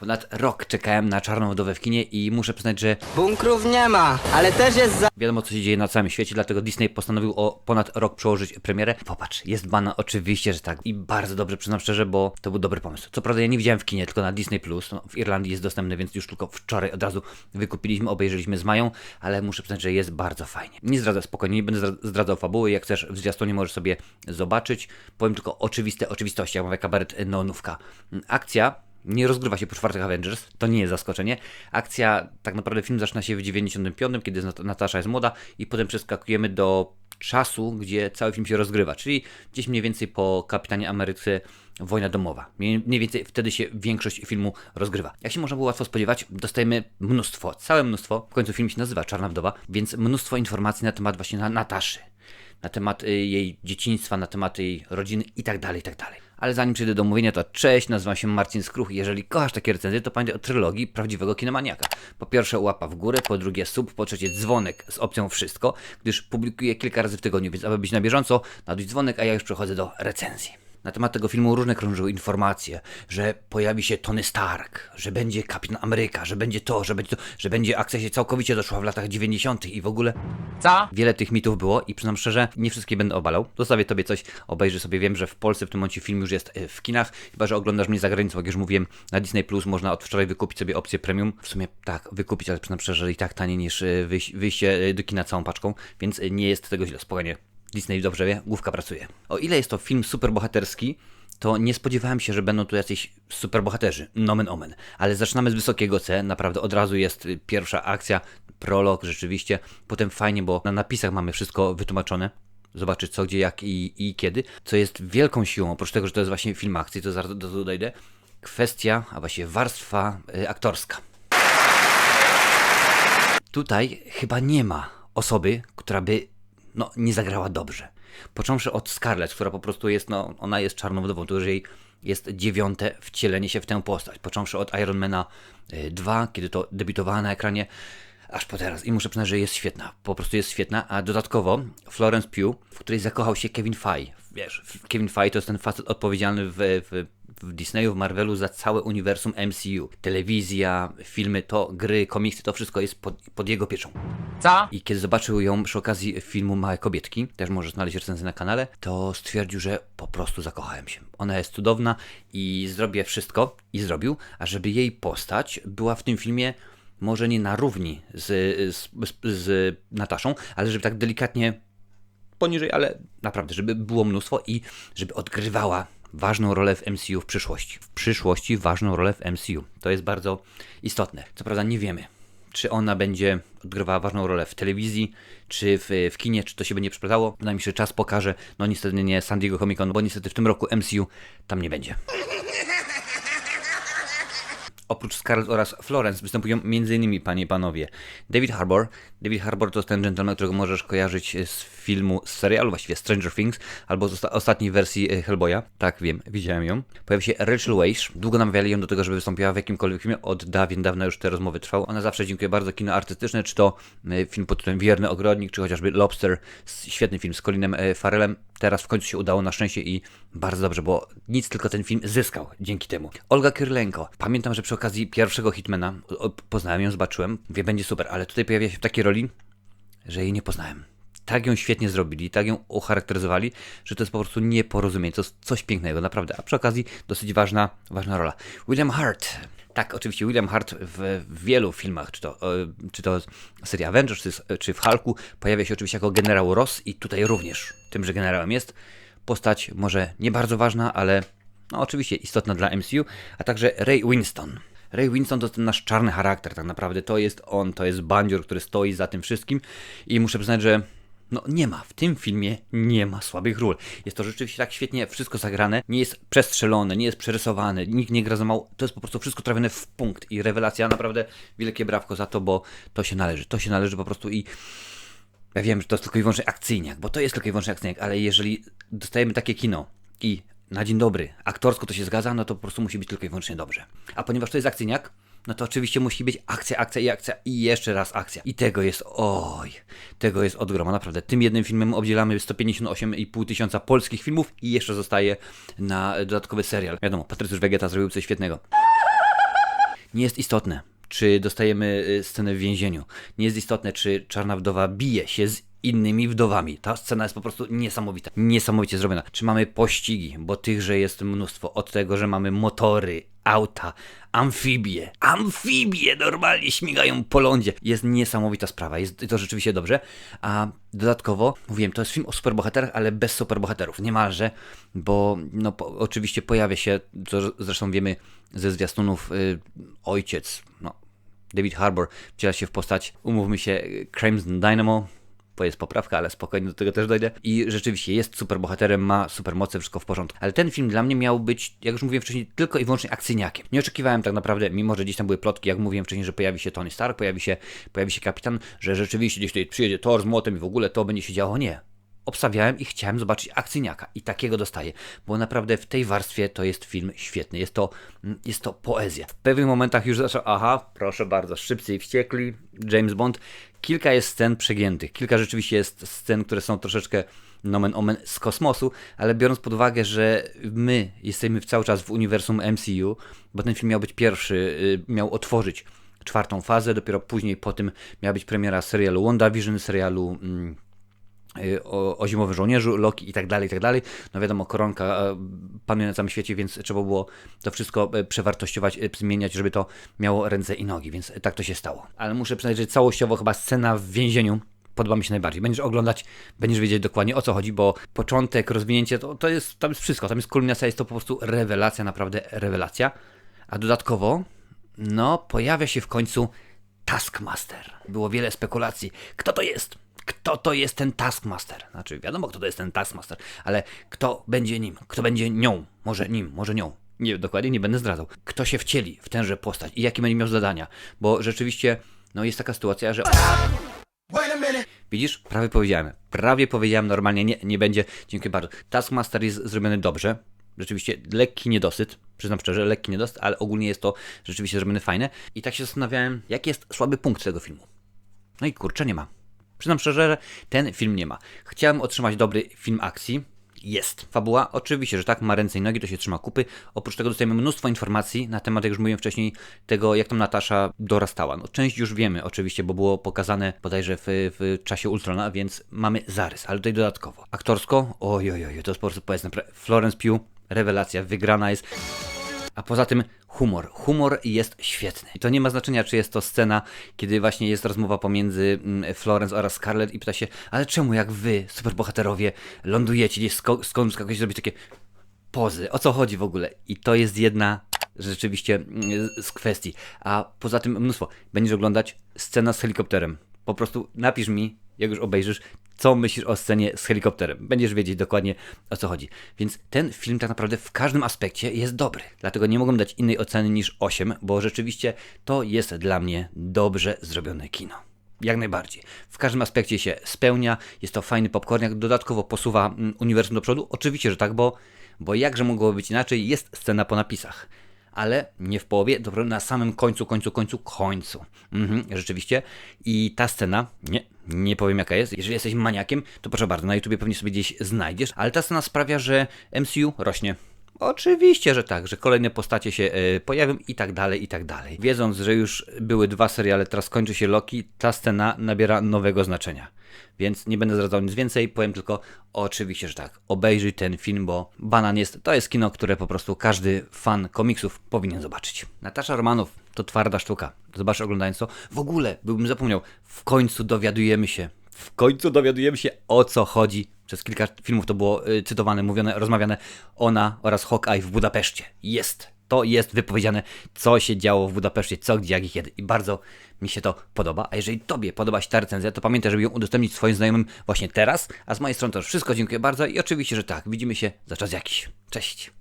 Ponad rok czekałem na Czarną Wdowę w kinie i muszę przyznać, że Bunkrów nie ma, ale też jest za... wiadomo co się dzieje na całym świecie, dlatego Disney postanowił o ponad rok przełożyć premierę. Popatrz, jest bana, oczywiście, że tak. I bardzo dobrze, przyznam szczerze, bo to był dobry pomysł. Co prawda ja nie widziałem w kinie, tylko na Disney+. Plus. No, w Irlandii jest dostępny, więc już tylko wczoraj od razu wykupiliśmy, obejrzeliśmy z Mają, ale muszę przyznać, że jest bardzo fajnie. Nie zdradzę, spokojnie, nie będę zdra- zdradzał fabuły, jak chcesz w zwiastunie możesz sobie zobaczyć. Powiem tylko oczywiste oczywistości, jak mówię kabaret neonówka. Akcja nie rozgrywa się po czwartych Avengers, to nie jest zaskoczenie. Akcja, tak naprawdę film zaczyna się w 95, kiedy Nat- Natasza jest młoda i potem przeskakujemy do czasu, gdzie cały film się rozgrywa, czyli gdzieś mniej więcej po Kapitanie Ameryce Wojna Domowa. Mniej, więcej wtedy się większość filmu rozgrywa. Jak się można było łatwo spodziewać, dostajemy mnóstwo, całe mnóstwo, w końcu film się nazywa Czarna Wdowa, więc mnóstwo informacji na temat właśnie na Nataszy na temat y, jej dzieciństwa, na temat jej rodziny i tak dalej, i tak dalej. Ale zanim przejdę do mówienia, to cześć, nazywam się Marcin Skruch. Jeżeli kochasz takie recenzje, to pamiętaj o trylogii prawdziwego kinomaniaka. Po pierwsze łapa w górę, po drugie sub, po trzecie dzwonek z opcją wszystko, gdyż publikuję kilka razy w tygodniu, więc aby być na bieżąco, naduj dzwonek, a ja już przechodzę do recenzji. Na temat tego filmu różne krążyły informacje, że pojawi się Tony Stark, że będzie Kapitan Ameryka, że będzie to, że będzie to, że będzie akcja się całkowicie doszła w latach 90. i w ogóle Co? Wiele tych mitów było i przyznam szczerze, nie wszystkie będę obalał. Zostawię tobie coś, obejrzy sobie. Wiem, że w Polsce w tym momencie film już jest e, w kinach, chyba że oglądasz mnie za granicą, jak już mówiłem, na Disney Plus można od wczoraj wykupić sobie opcję premium. W sumie tak, wykupić, ale przyznam szczerze, że i tak taniej niż e, wyjś- wyjście e, do kina całą paczką, więc nie jest tego źle, spokojnie. Disney dobrze wie, główka pracuje. O ile jest to film superbohaterski, to nie spodziewałem się, że będą tu jacyś superbohaterzy, nomen omen. Ale zaczynamy z wysokiego C, naprawdę od razu jest y, pierwsza akcja, prolog rzeczywiście. Potem fajnie, bo na napisach mamy wszystko wytłumaczone. Zobaczyć co, gdzie, jak i, i kiedy. Co jest wielką siłą, oprócz tego, że to jest właśnie film akcji, to zaraz do tego dojdę. Kwestia, a właściwie warstwa y, aktorska. Tutaj chyba nie ma osoby, która by no, nie zagrała dobrze. Począwszy od Scarlett, która po prostu jest, no, ona jest czarną wdową, to już jej jest dziewiąte wcielenie się w tę postać. Począwszy od Ironmana 2, kiedy to debiutowała na ekranie, aż po teraz. I muszę przyznać, że jest świetna. Po prostu jest świetna. A dodatkowo Florence Pugh, w której zakochał się Kevin Feige. Wiesz, Kevin Feige to jest ten facet odpowiedzialny w, w w Disneyu, w Marvelu za całe uniwersum MCU. Telewizja, filmy, to gry, komiksy, to wszystko jest pod, pod jego pieczą. Co? I kiedy zobaczył ją przy okazji filmu Małe Kobietki, też możesz znaleźć recenzję na kanale, to stwierdził, że po prostu zakochałem się. Ona jest cudowna i zrobię wszystko, i zrobił, ażeby jej postać była w tym filmie może nie na równi z, z, z, z Nataszą, ale żeby tak delikatnie poniżej, ale naprawdę, żeby było mnóstwo i żeby odgrywała ważną rolę w MCU w przyszłości. W przyszłości ważną rolę w MCU. To jest bardzo istotne. Co prawda nie wiemy, czy ona będzie odgrywała ważną rolę w telewizji, czy w, w kinie, czy to się będzie przeplatzało. Wydaje mi się, że czas pokaże. No niestety nie San Diego Comic Con, bo niestety w tym roku MCU tam nie będzie. Oprócz Scarlett oraz Florence występują m.in. panie i panowie David Harbour. David Harbour to ten gentleman, którego możesz kojarzyć z filmu, z serialu właściwie Stranger Things, albo z osta- ostatniej wersji e, Hellboya. Tak, wiem, widziałem ją. Pojawi się Rachel Weisz. Długo namawiali ją do tego, żeby wystąpiła w jakimkolwiek filmie. Od dawien dawna już te rozmowy trwały. Ona zawsze dziękuję bardzo kino artystyczne, czy to e, film pod tytułem Wierny Ogrodnik, czy chociażby Lobster. Świetny film z Colinem e, Farrellem. Teraz w końcu się udało na szczęście i bardzo dobrze, bo nic tylko ten film zyskał dzięki temu. Olga Kyrlenko. Pamiętam, że przy okazji pierwszego Hitmana poznałem ją, zobaczyłem. Wie, będzie super, ale tutaj pojawia się w takiej roli, że jej nie poznałem. Tak ją świetnie zrobili, tak ją ucharakteryzowali, że to jest po prostu nieporozumienie. To jest coś pięknego, naprawdę. A przy okazji dosyć ważna, ważna rola. William Hart. Tak, oczywiście William Hart w, wielu filmach, czy to, e, czy to serii Avengers, czy, czy w Hulku, pojawia się oczywiście jako generał Ross i tutaj również tymże generałem jest. Postać może nie bardzo ważna, ale no oczywiście istotna dla MCU, a także Ray Winston. Ray Winston to ten nasz czarny charakter, tak naprawdę. To jest on, to jest bandzior, który stoi za tym wszystkim i muszę przyznać, że no nie ma, w tym filmie nie ma słabych ról. Jest to rzeczywiście tak świetnie wszystko zagrane, nie jest przestrzelone, nie jest przerysowane, nikt nie gra za mało, to jest po prostu wszystko trafione w punkt i rewelacja, naprawdę wielkie brawko za to, bo to się należy, to się należy po prostu i ja wiem, że to jest tylko i wyłącznie akcyjniak, bo to jest tylko i wyłącznie akcyjniak, ale jeżeli dostajemy takie kino i na dzień dobry, aktorsko to się zgadza, no to po prostu musi być tylko i wyłącznie dobrze. A ponieważ to jest akcyjniak, no to oczywiście musi być akcja, akcja i akcja i jeszcze raz akcja. I tego jest, oj, tego jest od groma, naprawdę. Tym jednym filmem obdzielamy 158,5 tysiąca polskich filmów i jeszcze zostaje na dodatkowy serial. Wiadomo, Patrycjusz Wegeta zrobił coś świetnego. Nie jest istotne, czy dostajemy y, scenę w więzieniu. Nie jest istotne, czy czarna wdowa bije się z innymi wdowami. Ta scena jest po prostu niesamowita. Niesamowicie zrobiona. Czy mamy pościgi, bo tychże jest mnóstwo. Od tego, że mamy motory, auta, amfibie. Amfibie normalnie śmigają po lądzie. Jest niesamowita sprawa. Jest to rzeczywiście dobrze. A dodatkowo, mówiłem, to jest film o superbohaterach, ale bez superbohaterów. Niemalże, bo no, po, oczywiście pojawia się, co zresztą wiemy ze zwiastunów, y, ojciec, no, David Harbour wciela się w postać, umówmy się, Crimson Dynamo, to jest poprawka, ale spokojnie do tego też dojdę. I rzeczywiście jest super bohaterem, ma super moce, wszystko w porządku. Ale ten film dla mnie miał być, jak już mówiłem wcześniej, tylko i wyłącznie akcyjniakiem. Nie oczekiwałem tak naprawdę, mimo że gdzieś tam były plotki, jak mówiłem wcześniej, że pojawi się Tony Stark, pojawi się, pojawi się kapitan, że rzeczywiście gdzieś tutaj przyjedzie Thor z młotem i w ogóle to będzie się działo. Nie obstawiałem i chciałem zobaczyć akcyjniaka. I takiego dostaję, bo naprawdę w tej warstwie to jest film świetny, jest to, mm, jest to poezja. W pewnych momentach już zaczął, aha, proszę bardzo, szybcy i wściekli, James Bond, kilka jest scen przegiętych, kilka rzeczywiście jest scen, które są troszeczkę nomen omen z kosmosu, ale biorąc pod uwagę, że my jesteśmy cały czas w uniwersum MCU, bo ten film miał być pierwszy, y, miał otworzyć czwartą fazę, dopiero później po tym miała być premiera serialu WandaVision, serialu... Mm, o, o zimowym żołnierzu, Loki i tak dalej, i tak dalej. No wiadomo, koronka e, panuje na całym świecie, więc trzeba było to wszystko e, przewartościować, e, zmieniać, żeby to miało ręce i nogi, więc tak to się stało. Ale muszę przyznać, że całościowo chyba scena w więzieniu podoba mi się najbardziej. Będziesz oglądać, będziesz wiedzieć dokładnie o co chodzi, bo początek, rozwinięcie, to, to jest, tam jest wszystko, tam jest kulminacja, jest to po prostu rewelacja, naprawdę rewelacja. A dodatkowo, no, pojawia się w końcu Taskmaster. Było wiele spekulacji. Kto to jest? Kto to jest ten Taskmaster? Znaczy, wiadomo, kto to jest ten Taskmaster, ale kto będzie nim? Kto będzie nią? Może nim, może nią. Nie, dokładnie nie będę zdradzał. Kto się wcieli w tenże postać i jakie będzie miał zadania? Bo rzeczywiście, no jest taka sytuacja, że Widzisz? Prawie powiedziałem. Prawie powiedziałem normalnie, nie, nie będzie. Dziękuję bardzo. Taskmaster jest zrobiony dobrze. Rzeczywiście lekki niedosyt, przyznam szczerze, lekki niedosyt, ale ogólnie jest to rzeczywiście zrobione fajne. I tak się zastanawiałem, jaki jest słaby punkt tego filmu. No i kurczę, nie ma. Przyznam szczerze, że ten film nie ma. Chciałem otrzymać dobry film akcji. Jest. Fabuła? Oczywiście, że tak, ma ręce i nogi, to się trzyma kupy. Oprócz tego dostajemy mnóstwo informacji na temat, jak już mówiłem wcześniej, tego, jak tam Natasza dorastała. No, część już wiemy oczywiście, bo było pokazane bodajże w, w czasie Ultrona, więc mamy zarys, ale tutaj dodatkowo. Aktorsko? Oj, oj, oj, to jest po prostu powiedzmy. Florence Pugh, rewelacja, wygrana jest. A poza tym humor. Humor jest świetny. I to nie ma znaczenia, czy jest to scena, kiedy właśnie jest rozmowa pomiędzy mm, Florence oraz Scarlett i pyta się, ale czemu jak wy, superbohaterowie, lądujecie gdzieś, skąd skakujecie, zrobić takie pozy? O co chodzi w ogóle? I to jest jedna rzeczywiście mm, z kwestii. A poza tym mnóstwo. Będziesz oglądać scena z helikopterem. Po prostu napisz mi, jak już obejrzysz, co myślisz o scenie z helikopterem. Będziesz wiedzieć dokładnie o co chodzi. Więc ten film tak naprawdę w każdym aspekcie jest dobry. Dlatego nie mogłem dać innej oceny niż 8, bo rzeczywiście to jest dla mnie dobrze zrobione kino. Jak najbardziej. W każdym aspekcie się spełnia, jest to fajny popcorniak, dodatkowo posuwa mm, uniwersum do przodu. Oczywiście, że tak, bo, bo jakże mogło być inaczej, jest scena po napisach ale nie w połowie, dopiero na samym końcu, końcu, końcu, końcu. Mhm, rzeczywiście. I ta scena, nie, nie powiem jaka jest. Jeżeli jesteś maniakiem, to proszę bardzo, na YouTubie pewnie sobie gdzieś znajdziesz, ale ta scena sprawia, że MCU rośnie. Oczywiście, że tak, że kolejne postacie się e, pojawią i tak dalej, i tak dalej. Wiedząc, że już były dwa seriale, teraz kończy się Loki, ta scena nabiera nowego znaczenia. Więc nie będę zdradzał nic więcej, powiem tylko oczywiście, że tak. Obejrzyj ten film, bo Banan jest, to jest kino, które po prostu każdy fan komiksów powinien zobaczyć. Natasza Romanow to twarda sztuka. Zobacz oglądając to. W ogóle, byłbym zapomniał, w końcu dowiadujemy się, w końcu dowiadujemy się o co chodzi. Przez kilka filmów to było y, cytowane, mówione, rozmawiane. Ona oraz Hawkeye w Budapeszcie. Jest. To jest wypowiedziane, co się działo w Budapeszcie, co, gdzie, jak i kiedy. I bardzo mi się to podoba. A jeżeli Tobie podoba się ta recenzja, to pamiętaj, żeby ją udostępnić swoim znajomym właśnie teraz. A z mojej strony to już wszystko. Dziękuję bardzo i oczywiście, że tak. Widzimy się za czas jakiś. Cześć.